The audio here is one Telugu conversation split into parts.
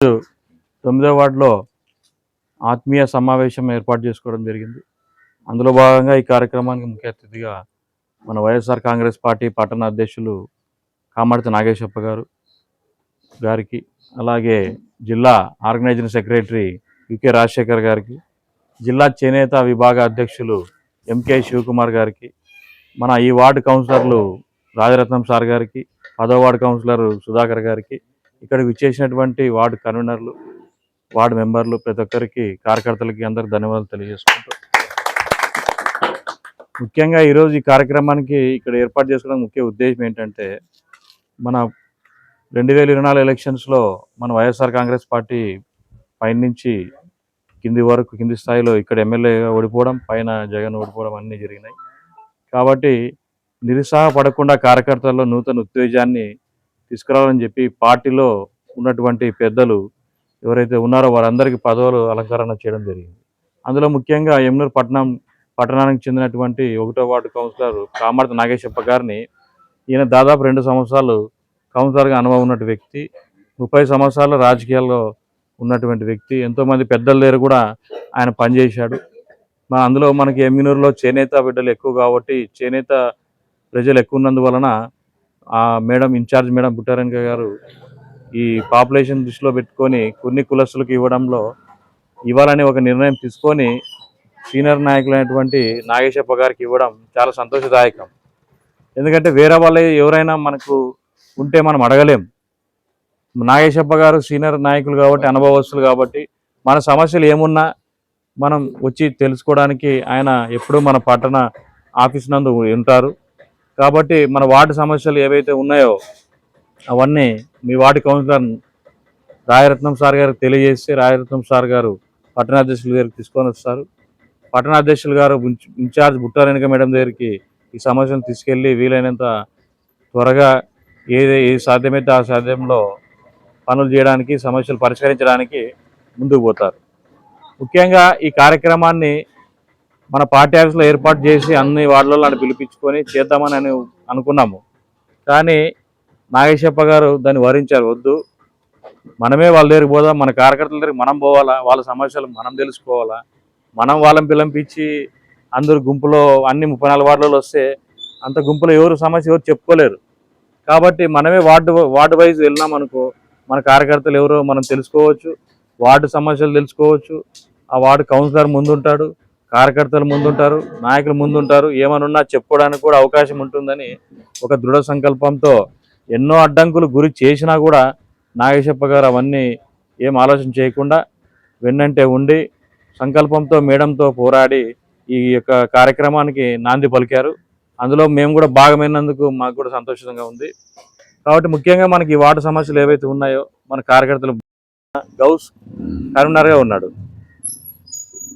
తొమ్మిదో వార్డులో ఆత్మీయ సమావేశం ఏర్పాటు చేసుకోవడం జరిగింది. అందులో భాగంగా ఈ కార్యక్రమానికి ముఖ్య అతిథిగా మన వైఎస్ఆర్ కాంగ్రెస్ పార్టీ పట్టణ అధ్యక్షులు కామర్తి నాగేశప్ప గారు గారికి అలాగే జిల్లా ఆర్గనైజింగ్ సెక్రటరీ యుకే రాజశేఖర్ గారికి జిల్లా చేనేత విభాగ అధ్యక్షులు ఎంకే శివకుమార్ గారికి మన ఈ వార్డు కౌన్సిలర్లు రాజరత్నం సార్ గారికి పదో వార్డు కౌన్సిలర్ సుధాకర్ గారికి ఇక్కడ విచ్చేసినటువంటి వార్డు కన్వీనర్లు వార్డు మెంబర్లు ప్రతి ఒక్కరికి కార్యకర్తలకి అందరికి ధన్యవాదాలు తెలియజేసుకుంటూ. ముఖ్యంగా ఈరోజు ఈ కార్యక్రమానికి ఇక్కడ ఏర్పాటు చేసుకోవడం ముఖ్య ఉద్దేశం ఏంటంటే మన రెండు వేల ఇరవై నాలుగు ఎలక్షన్స్లో మన వైఎస్ఆర్ కాంగ్రెస్ పార్టీ పైనుంచి కింది వరకు కింది స్థాయిలో ఇక్కడ ఎమ్మెల్యేగా ఓడిపోవడం పైన జగన్ ఓడిపోవడం అన్నీ జరిగినాయి. కాబట్టి నిరుత్సాహపడకుండా కార్యకర్తల్లో నూతన ఉత్తేజాన్ని తీసుకురావాలని చెప్పి పార్టీలో ఉన్నటువంటి పెద్దలు ఎవరైతే ఉన్నారో వారందరికీ పదవులు అలంకరణ చేయడం జరిగింది. అందులో ముఖ్యంగా యమునూరు పట్టణం పట్టణానికి చెందినటువంటి ఒకటో వార్డు కౌన్సిలర్ కామర్తి నాగేశప్ప గారిని ఈయన దాదాపు రెండు సంవత్సరాలు కౌన్సిలర్గా అనుభవం ఉన్నటువంటి వ్యక్తి ముప్పై సంవత్సరాలు రాజకీయాల్లో ఉన్నటువంటి వ్యక్తి ఎంతోమంది పెద్దల దగ్గర కూడా ఆయన పనిచేశాడు. మన అందులో మనకి ఎమ్మినూరులో చేనేత బిడ్డలు ఎక్కువ కాబట్టి చేనేత ప్రజలు ఎక్కువ ఉన్నందువలన ఆ మేడం ఇన్ఛార్జ్ మేడం బుట్టారెంక గారు ఈ పాపులేషన్ దృష్టిలో పెట్టుకొని కొన్ని కులస్తులకు ఇవ్వడంలో ఇవ్వాలని ఒక నిర్ణయం తీసుకొని సీనియర్ నాయకులైనటువంటి నాగేశప్ప గారికి ఇవ్వడం చాలా సంతోషదాయకం. ఎందుకంటే వేరే వాళ్ళు ఎవరైనా మనకు ఉంటే మనం అడగలేం. నాగేశప్ప గారు సీనియర్ నాయకులు కాబట్టి అనుభవస్తులు కాబట్టి మన సమస్యలు ఏమున్నా మనం వచ్చి తెలుసుకోవడానికి ఆయన ఎప్పుడూ మన పట్టణ ఆఫీస్ నందు ఉంటారు. కాబట్టి మన వార్డు సమస్యలు ఏవైతే ఉన్నాయో అవన్నీ మీ వార్డు కౌన్సిలర్ రాయరత్నం సార్ గారికి తెలియజేస్తే రాయరత్నం సార్ గారు పట్టణాధ్యక్షుల దగ్గరికి తీసుకొని వస్తారు. పట్టణాధ్యక్షులు గారు ఇన్ఛార్జ్ బుట్టారెనక మేడం దగ్గరికి ఈ సమస్యను తీసుకెళ్ళి వీలైనంత త్వరగా ఏది ఏది సాధ్యమైతే ఆ సాధ్యంలో పనులు చేయడానికి సమస్యలు పరిష్కరించడానికి ముందుకు పోతారు. ముఖ్యంగా ఈ కార్యక్రమాన్ని మన పార్టీ ఆఫీస్లో ఏర్పాటు చేసి అన్ని వార్డులలో పిలిపించుకొని చేద్దామని అని అనుకున్నాము. కానీ నాగేశప్ప గారు దాన్ని వరించారు వద్దు. మనమే వాళ్ళ దగ్గరికి పోదాం మన కార్యకర్తల దగ్గరికి మనం పోవాలా వాళ్ళ సమస్యలు మనం తెలుసుకోవాలా. మనం వాళ్ళని పిలంపించి అందరు గుంపులో అన్ని ముప్పై నాలుగు వార్డులలో వస్తే అంత గుంపులో ఎవరు సమస్య ఎవరు చెప్పుకోలేరు. కాబట్టి మనమే వార్డు వార్డు వైజ్ వెళ్ళినాం అనుకో మన కార్యకర్తలు ఎవరో మనం తెలుసుకోవచ్చు వార్డు సమస్యలు తెలుసుకోవచ్చు. ఆ వార్డు కౌన్సిలర్ ముందుంటాడు. కార్యకర్తలు ముందుంటారు నాయకులు ముందుంటారు ఏమనున్నా చెప్పుకోవడానికి కూడా అవకాశం ఉంటుందని ఒక దృఢ సంకల్పంతో ఎన్నో అడ్డంకులు గురి చేసినా కూడా నాగేశప్ప గారు అవన్నీ ఏం ఆలోచన చేయకుండా వెన్నంటే ఉండి సంకల్పంతో మేడంతో పోరాడి ఈ యొక్క కార్యక్రమానికి నాంది పలికారు. అందులో మేము కూడా భాగమైనందుకు మాకు కూడా సంతోషంగా ఉంది. కాబట్టి ముఖ్యంగా మనకి ఈ వాటర్ సమస్యలు ఏవైతే ఉన్నాయో మన కార్యకర్తలు గౌస్ కరీంనగర్గా ఉన్నాడు.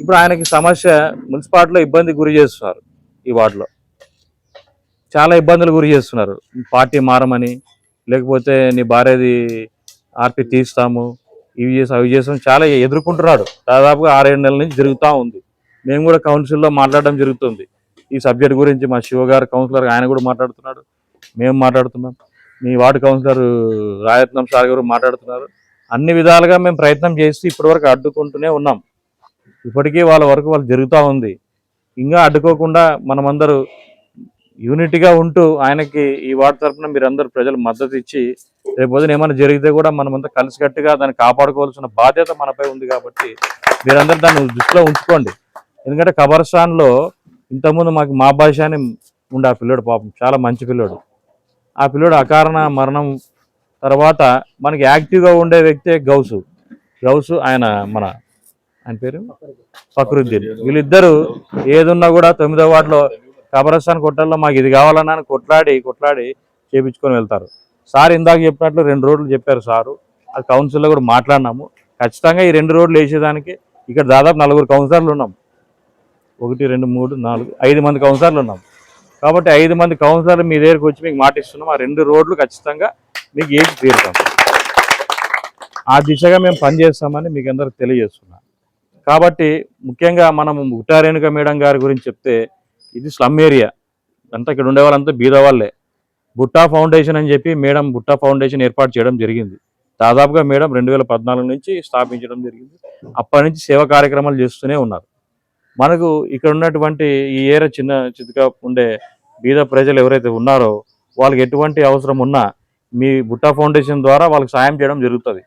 ఇప్పుడు ఆయనకి సమస్య మున్సిపాలిటీలో ఇబ్బంది గురి చేస్తున్నారు ఈ వార్డులో. చాలా ఇబ్బందులు గురి చేస్తున్నారు. పార్టీ మారమని లేకపోతే నీ భార్యది ఆర్పి తీస్తాము ఇవి చేస్తాం అవి చేసాం చాలా ఎదుర్కొంటున్నాడు. దాదాపుగా ఆరేడు నెలల నుంచి జరుగుతూ ఉంది. మేము కూడా కౌన్సిల్లో మాట్లాడడం జరుగుతుంది. ఈ సబ్జెక్ట్ గురించి మా శివ గారు కౌన్సిలర్ ఆయన కూడా మాట్లాడుతున్నాడు. మేము మాట్లాడుతున్నాం. మీ వార్డు కౌన్సిలర్ రాయత్నం సార్ గారు మాట్లాడుతున్నారు. అన్ని విధాలుగా మేము ప్రయత్నం చేసి ఇప్పటివరకు అడ్డుకుంటూనే ఉన్నాం. ఇప్పటికీ వాళ్ళ వరకు వాళ్ళు జరుగుతూ ఉంది. ఇంకా అడ్డుకోకుండా మనమందరూ యూనిట్గా ఉంటూ ఆయనకి ఈ వార్డు తరఫున మీరందరూ ప్రజలు మద్దతు ఇచ్చి రేపు ఏమైనా జరిగితే కూడా మనమంతా కలిసికట్టుగా దాన్ని కాపాడుకోవాల్సిన బాధ్యత మనపై ఉంది కాబట్టి మీరందరూ దాన్ని దృష్టిలో ఉంచుకోండి. ఎందుకంటే కబర్స్థాన్లో ఇంతకుముందు మాకు మా భాష అని ఉండే ఆ పిల్లోడు పాపం చాలా మంచి పిల్లోడు. ఆ పిల్లోడు అకారణ మరణం తర్వాత మనకి యాక్టివ్గా ఉండే వ్యక్తే గౌసు. గౌసు ఆయన మన ఆయన పేరు? ఫక్రుద్దీన్. వీళ్ళిద్దరూ ఏదున్నా కూడా తొమ్మిదో వార్డులో కబరస్థాన్ కొట్టాల్లో మాకు ఇది కావాలన్నా అని కొట్లాడి కొట్లాడి చేపించుకొని వెళ్తారు. సార్ ఇందాక చెప్పినట్లు రెండు రోడ్లు చెప్పారు సారు. అది కౌన్సిల్లో కూడా మాట్లాడినాము. ఖచ్చితంగా ఈ రెండు రోడ్లు వేసేదానికి ఇక్కడ దాదాపు నలుగురు కౌన్సిలర్లు ఉన్నాం. ఒకటి రెండు మూడు నాలుగు ఐదు మంది కౌన్సిలర్లు ఉన్నాం. కాబట్టి ఐదు మంది కౌన్సిలర్లు మీ దగ్గరికి వచ్చి మీకు మాట ఇస్తున్నాం. ఆ రెండు రోడ్లు ఖచ్చితంగా మీకు ఏది తీరుతాం. ఆ దిశగా మేము పనిచేస్తామని మీకు అందరికి తెలియజేస్తున్నాం. కాబట్టి ముఖ్యంగా మనం ఉట్టారేణుక మేడం గారి గురించి చెప్తే ఇది స్లమ్ ఏరియా అంతా ఇక్కడ ఉండే వాళ్ళంతా బీద వాళ్ళే. బుట్టా ఫౌండేషన్ అని చెప్పి మేడం బుట్టా ఫౌండేషన్ ఏర్పాటు చేయడం జరిగింది. దాదాపుగా మేడం రెండు వేల పద్నాలుగు నుంచి స్థాపించడం జరిగింది. అప్పటి నుంచి సేవా కార్యక్రమాలు చేస్తూనే ఉన్నారు. మనకు ఇక్కడ ఉన్నటువంటి ఈ ఏర చిన్న చితక ఉండే బీద ప్రజలు ఎవరైతే ఉన్నారో వాళ్ళకి ఎటువంటి అవసరం ఉన్నా మీ బుట్టా ఫౌండేషన్ ద్వారా వాళ్ళకి సాయం చేయడం జరుగుతుంది.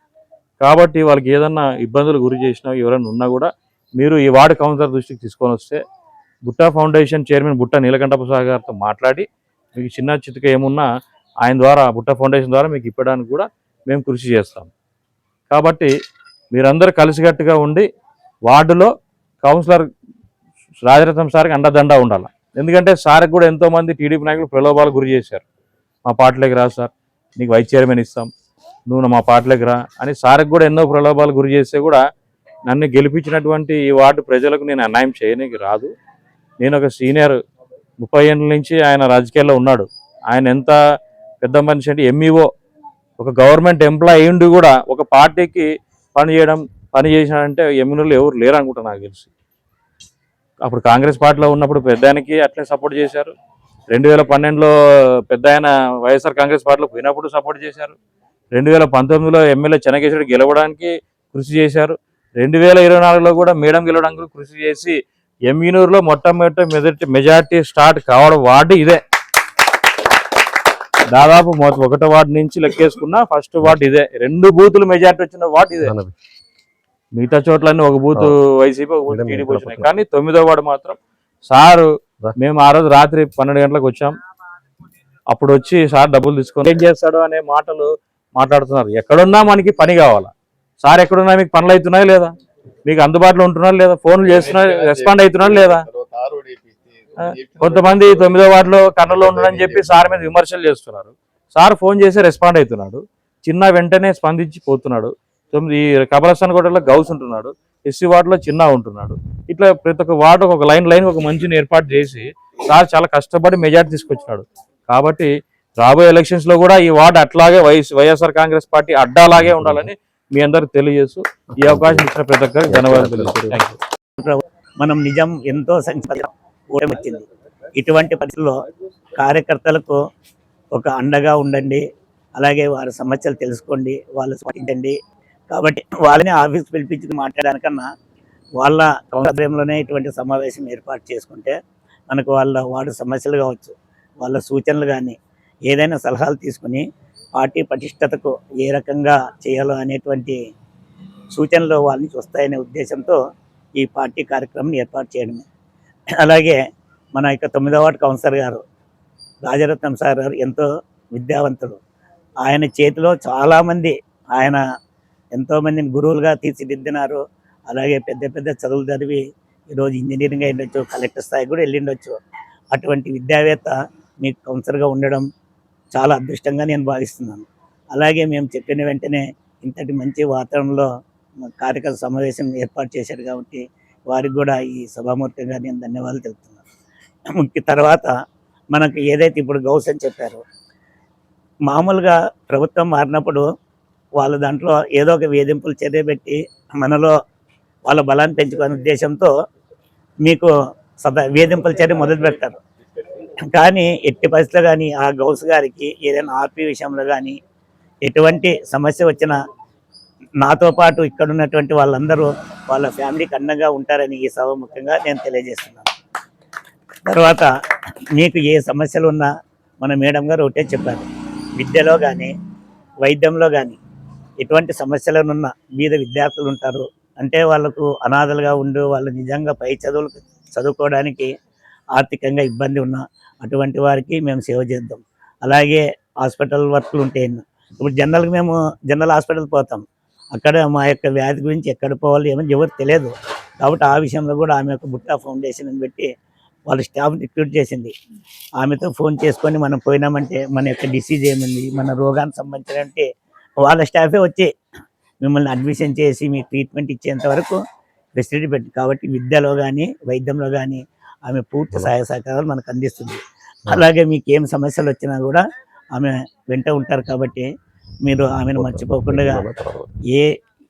కాబట్టి వాళ్ళకి ఏదన్నా ఇబ్బందులు గురి చేసినా ఎవరైనా ఉన్నా కూడా మీరు ఈ వార్డు కౌన్సిలర్ దృష్టికి తీసుకొని వస్తే బుట్టా ఫౌండేషన్ చైర్మన్ బుట్ట నీలకంఠప సాగర్తో మాట్లాడి మీకు చిన్న చితక ఏమున్నా ఆయన ద్వారా బుట్ట ఫౌండేషన్ ద్వారా మీకు ఇప్పడానికి కూడా మేము కృషి చేస్తాం. కాబట్టి మీరందరూ కలిసికట్టుగా ఉండి వార్డులో కౌన్సిలర్ రాజరత్నం సార్కి అండదండ ఉండాలి. ఎందుకంటే సార్కి కూడా ఎంతోమంది టీడీపీ నాయకులు ప్రలోభాలు గురి చేశారు. మా పార్టీలోకి రా సార్ నీకు వైస్ చైర్మన్ ఇస్తాం. నువ్వు మా పార్టీలోకి రా అని సార్కి కూడా ఎన్నో ప్రలోభాలు గురి చేస్తే కూడా నన్ను గెలిపించినటువంటి ఈ వార్డు ప్రజలకు నేను అన్యాయం చేయడానికి రాదు. నేను ఒక సీనియర్ ముప్పై ఏళ్ళ నుంచి ఆయన రాజకీయాల్లో ఉన్నాడు. ఆయన ఎంత పెద్ద మనిషి అంటే ఎంఈఓ ఒక గవర్నమెంట్ ఎంప్లాయీ అయ్యుండి కూడా ఒక పార్టీకి పని చేయడం పని చేసినాడంటే ఎమ్మెల్యేలు ఎవరు లేరు అనుకుంటా నాకు తెలిసి. అప్పుడు కాంగ్రెస్ పార్టీలో ఉన్నప్పుడు పెద్ద ఆయనకి అట్లే సపోర్ట్ చేశారు. రెండు వేల పన్నెండులో పెద్ద ఆయన వైఎస్ఆర్ కాంగ్రెస్ పార్టీలో పోయినప్పుడు సపోర్ట్ చేశారు. రెండు వేల పంతొమ్మిదిలో ఎమ్మెల్యే చెన్నకేశ్వరుడు గెలవడానికి కృషి చేశారు. రెండు వేల ఇరవై నాలుగులో కూడా మేడం గెలవడానికి కృషి చేసి ఎమ్యూనూరులో మొట్టమొదటి మెజార్టీ మెజార్టీ స్టార్ట్ కావడం వార్డు ఇదే. దాదాపు ఒకటో వార్డు నుంచి లెక్కేసుకున్నా ఫస్ట్ వార్డు ఇదే. రెండు బూతులు మెజార్టీ వచ్చిన వార్డు ఇదే. మిగతా చోట్లన్నీ ఒక బూత్ వైసీపీ ఒక బూత్ టీడీపీ వచ్చినాయి. కానీ తొమ్మిదో వార్డు మాత్రం సారు. మేము ఆ రోజు రాత్రి పన్నెండు గంటలకు వచ్చాం. అప్పుడు వచ్చి సార్ డబ్బులు తీసుకొని ఏం చేస్తాడు అనే మాటలు మాట్లాడుతున్నారు. ఎక్కడున్నా మనకి పని కావాలా? సార్ ఎక్కడున్నా మీకు పనులు అవుతున్నాయా లేదా? మీకు అందుబాటులో ఉంటున్నారు లేదా? ఫోన్లు చేస్తున్నారు రెస్పాండ్ అవుతున్నారు లేదా? కొంతమంది తొమ్మిదో వార్డులో కర్నూలులో ఉన్నాడని చెప్పి సార్ మీద విమర్శలు చేస్తున్నారు. సార్ ఫోన్ చేసి రెస్పాండ్ అవుతున్నాడు. చిన్న వెంటనే స్పందించి పోతున్నాడు. తొమ్మిది కబలస్థాన్ కోటలో గౌస్ ఉంటున్నాడు. ఎస్సీ వార్డులో చిన్న ఉంటున్నాడు. ఇట్లా ప్రతి ఒక్క వార్డు ఒక లైన్ లైన్ ఒక మంచిని ఏర్పాటు చేసి సార్ చాలా కష్టపడి మెజార్టీ తీసుకొచ్చినాడు. కాబట్టి రాబోయే ఎలక్షన్స్లో కూడా ఈ వార్డు అట్లాగే వైఎస్ వైఎస్ఆర్ కాంగ్రెస్ పార్టీ అడ్డాలాగే ఉండాలని మీ అందరికి తెలియజేస్తూ ఈ అవకాశం ఇచ్చిన ప్రతి ఒక్కరికి ధన్యవాదాలు మనం నిజం ఎంతో సంఖ్య ఇటువంటి పరిస్థితుల్లో కార్యకర్తలకు ఒక అండగా ఉండండి. అలాగే వారి సమస్యలు తెలుసుకోండి. వాళ్ళు పాటించండి కాబట్టి వాళ్ళని ఆఫీస్ పిలిపించి మాట్లాడడానికన్నా వాళ్ళ కౌన్సిలంలోనే ఇటువంటి సమావేశం ఏర్పాటు చేసుకుంటే మనకు వాళ్ళ వాడు సమస్యలు కావచ్చు వాళ్ళ సూచనలు కానీ ఏదైనా సలహాలు తీసుకుని పార్టీ పటిష్టతకు ఏ రకంగా చేయాలో అనేటువంటి సూచనలు వాళ్ళ నుంచి వస్తాయనే ఉద్దేశంతో ఈ పార్టీ కార్యక్రమం ఏర్పాటు చేయడమే. అలాగే మన యొక్క తొమ్మిదవ వార్డు కౌన్సిలర్ గారు రాజరత్నం సార్ గారు ఎంతో విద్యావంతుడు. ఆయన చేతిలో చాలామంది ఆయన ఎంతోమందిని గురువులుగా తీర్చిదిద్దినారు. అలాగే పెద్ద పెద్ద చదువులు చదివి ఈరోజు ఇంజనీరింగ్ అయి కలెక్టర్ స్థాయి కూడా వెళ్ళిండొచ్చు అటువంటి విద్యావేత్త మీకు కౌన్సిలర్గా ఉండడం చాలా అదృష్టంగా నేను భావిస్తున్నాను. అలాగే మేము చెప్పిన వెంటనే ఇంతటి మంచి వాతావరణంలో కార్యకర్త సమావేశం ఏర్పాటు చేశారు కాబట్టి వారికి కూడా ఈ సభామూర్తిగా నేను ధన్యవాదాలు తెలుపుతున్నాను. తర్వాత మనకు ఏదైతే ఇప్పుడు గౌస్ అని చెప్పారు మామూలుగా ప్రభుత్వం మారినప్పుడు వాళ్ళ దాంట్లో ఏదో ఒక వేధింపులు చర్య పెట్టి మనలో వాళ్ళ బలాన్ని పెంచుకునే ఉద్దేశంతో మీకు సదా వేధింపుల చర్య మొదలు పెడతారు కానీ ఎట్టి పరిస్థితిలో కానీ ఆ గౌస్ గారికి ఏదైనా ఆర్పీ విషయంలో కానీ ఎటువంటి సమస్య వచ్చినా నాతో పాటు ఇక్కడ ఉన్నటువంటి వాళ్ళందరూ వాళ్ళ ఫ్యామిలీకి అండగా ఉంటారని ఈ సభ ముఖ్యంగా నేను తెలియజేస్తున్నాను. తర్వాత మీకు ఏ సమస్యలు ఉన్నా మన మేడం గారు ఒకటే చెప్పారు. విద్యలో కానీ వైద్యంలో కానీ ఎటువంటి సమస్యలనున్న మీద విద్యార్థులు ఉంటారు. అంటే వాళ్ళకు అనాథలుగా ఉండు వాళ్ళు నిజంగా పై చదువులు చదువుకోవడానికి ఆర్థికంగా ఇబ్బంది ఉన్న అటువంటి వారికి మేము సేవ చేద్దాం. అలాగే హాస్పిటల్ వర్క్లు ఉంటాయి. ఇప్పుడు జనరల్గా మేము జనరల్ హాస్పిటల్ పోతాం. అక్కడ మా యొక్క వ్యాధి గురించి ఎక్కడ పోవాలి ఏమో ఎవరు తెలియదు. కాబట్టి ఆ విషయంలో కూడా ఆమె యొక్క బుట్టా ఫౌండేషన్ అని పెట్టి వాళ్ళ స్టాఫ్ రిక్రూట్ చేసింది. ఆమెతో ఫోన్ చేసుకొని మనం పోయినామంటే మన యొక్క డిసీజ్ ఏముంది? మన రోగానికి సంబంధించిన అంటే వాళ్ళ స్టాఫే వచ్చి మిమ్మల్ని అడ్మిషన్ చేసి మీ ట్రీట్మెంట్ ఇచ్చేంత వరకు ఫెసిలిటీ పెట్టి కాబట్టి విద్యలో కానీ వైద్యంలో కానీ ఆమె పూర్తి సహాయ సహకారాలు మనకు అందిస్తుంది. అలాగే మీకు ఏం సమస్యలు వచ్చినా కూడా ఆమె వెంట ఉంటారు కాబట్టి మీరు ఆమెను మర్చిపోకుండా ఏ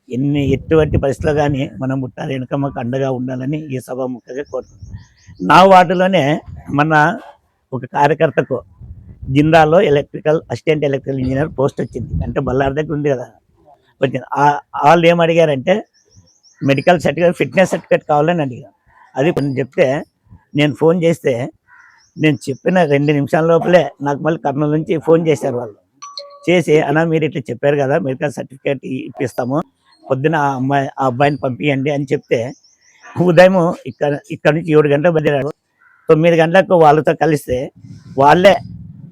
ఎన్ని ఎటువంటి పరిస్థితుల్లో కానీ మనం ముట్టాలి వెనుకమ్మకు అండగా ఉండాలని ఈ సభ ముఖ్యంగా కోరుకుంటున్నాను నా వార్డులోనే మన ఒక కార్యకర్తకు జిందాలో electrical assistant electrical engineer post వచ్చింది. అంటే బల్లారి దగ్గర ఉంది కదా. వచ్చింది. వాళ్ళు ఏం అడిగారంటే మెడికల్ సర్టిఫికేట్ ఫిట్నెస్ సర్టిఫికేట్ కావాలని అడిగారు. అది కొన్ని చెప్తే నేను ఫోన్ చేస్తే నేను చెప్పిన రెండు నిమిషాల లోపలే నాకు మళ్ళీ కర్నూలు నుంచి ఫోన్ చేశారు వాళ్ళు. చేసి అన్న మీరు ఇట్లా చెప్పారు కదా మీరు సర్టిఫికేట్ ఇప్పిస్తాము పొద్దున ఆ అమ్మాయి ఆ అబ్బాయిని పంపించండి అని చెప్తే ఉదయం ఇక్కడ ఇక్కడ నుంచి ఏడు గంటలకు బయలుదేరాడు. తొమ్మిది గంటలకు వాళ్ళతో కలిస్తే వాళ్ళే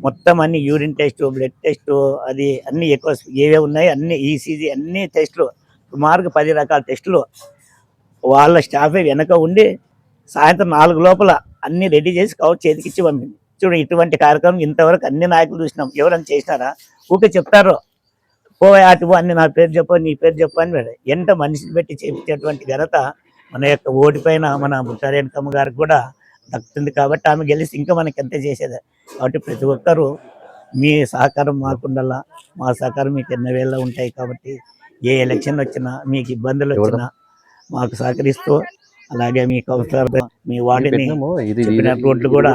మొత్తం అన్ని యూరిన్ టెస్ట్ బ్లడ్ టెస్ట్ అది అన్ని ఎక్కువ ఏవే ఉన్నాయి అన్ని ఈసీజీ అన్ని టెస్టులు సుమారుగా పది రకాల టెస్టులు వాళ్ళ స్టాఫే వెనక ఉండి సాయంత్రం నాలుగు లోపల అన్ని రెడీ చేసి కవర్ చేతికిచ్చి పంపింది. చూడు ఇటువంటి కార్యక్రమం ఇంతవరకు అన్ని నాయకులు చూసినాం. ఎవరైనా చేసినారా? ఊకే చెప్తారు. పోవే అటు అన్ని నా పేరు చెప్పు నీ పేరు చెప్పు అని. ఎంత మనిషిని పెట్టి చేపించేటువంటి ఘనత మన యొక్క ఓడిపైన మన బుట్టారేణకమ్మ గారికి కూడా దక్కుతుంది కాబట్టి ఆమె గెలిచి ఇంకా మనకి ఎంత చేసేది. కాబట్టి ప్రతి ఒక్కరూ మీ సహకారం మాకుండాలా మా సహకారం మీకు ఎన్న వేళ ఉంటాయి కాబట్టి ఏ ఎలక్షన్ వచ్చినా మీకు ఇబ్బందులు వచ్చినా మాకు సహకరిస్తూ అలాగే మీ కౌన్సిలర్ మీ వార్డుని ఇది చెప్పిన రోడ్లు కూడా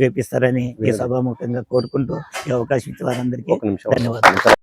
వేపిస్తారని ఈ సభాముఖంగా కోరుకుంటూ ఈ అవకాశం ఇచ్చిన వారందరికీ ధన్యవాదాలు.